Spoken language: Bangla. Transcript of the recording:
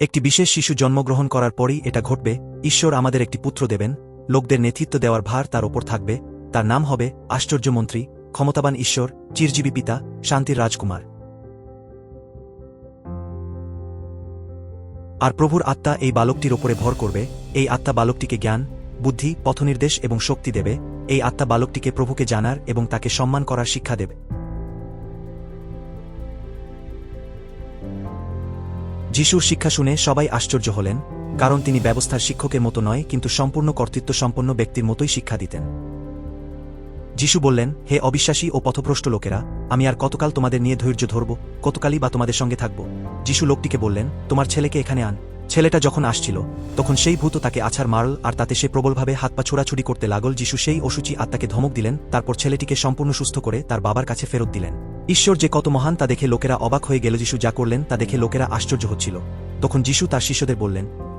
একটি বিশেষ শিশু জন্মগ্রহণ করার পরই এটা ঘটবে, ঈশ্বর আমাদের একটি পুত্র দেবেন, লোকদের নেতৃত্ব দেওয়ার ভার তার ওপর থাকবে, তার নাম হবে আশ্চর্যমন্ত্রী, ক্ষমতাবান ঈশ্বর, চিরজীবী পিতা, শান্তির রাজকুমার। আর প্রভুর আত্মা এই বালকটির ওপরে ভর করবে, এই আত্মা বালকটিকে জ্ঞান, বুদ্ধি, পথনির্দেশ এবং শক্তি দেবে, এই আত্মা বালকটিকে প্রভুকে জানার এবং তাকে সম্মান করার শিক্ষা দেবে। যিশুর শিক্ষা শুনে সবাই আশ্চর্য হলেন, কারণ তিনি ব্যবস্থার শিক্ষকের মতো নয়, কিন্তু সম্পূর্ণ কর্তৃত্ব সম্পন্ন ব্যক্তির মতোই শিক্ষা দিতেন। যিশু বললেন, হে অবিশ্বাসী ও পথভ্রষ্ট লোকেরা, আমি আর কতকাল তোমাদের নিয়ে ধৈর্য ধরব, কতকালই বা তোমাদের সঙ্গে থাকব? যিশু লোকটিকে বললেন, তোমার ছেলেকে এখানে আন। ছেলেটা যখন আসছিল, তখন সেই ভূত তাকে আছাড় মারল আর তাতে সে প্রবলভাবে হাত পা ছোড়াছুড়ি করতে লাগল। যিশু সেই অসুচি আত্মাকে ধমক দিলেন, তারপর ছেলেটিকে সম্পূর্ণ সুস্থ করে তার বাবার কাছে ফেরত দিলেন। ঈশ্বর যে কত মহান তা দেখে লোকেরা অবাক হয়ে গেল যিশু যা করলেন তা দেখে লোকেরা আশ্চর্য হচ্ছিল। তখন যিশু তার শিষ্যদের বললেন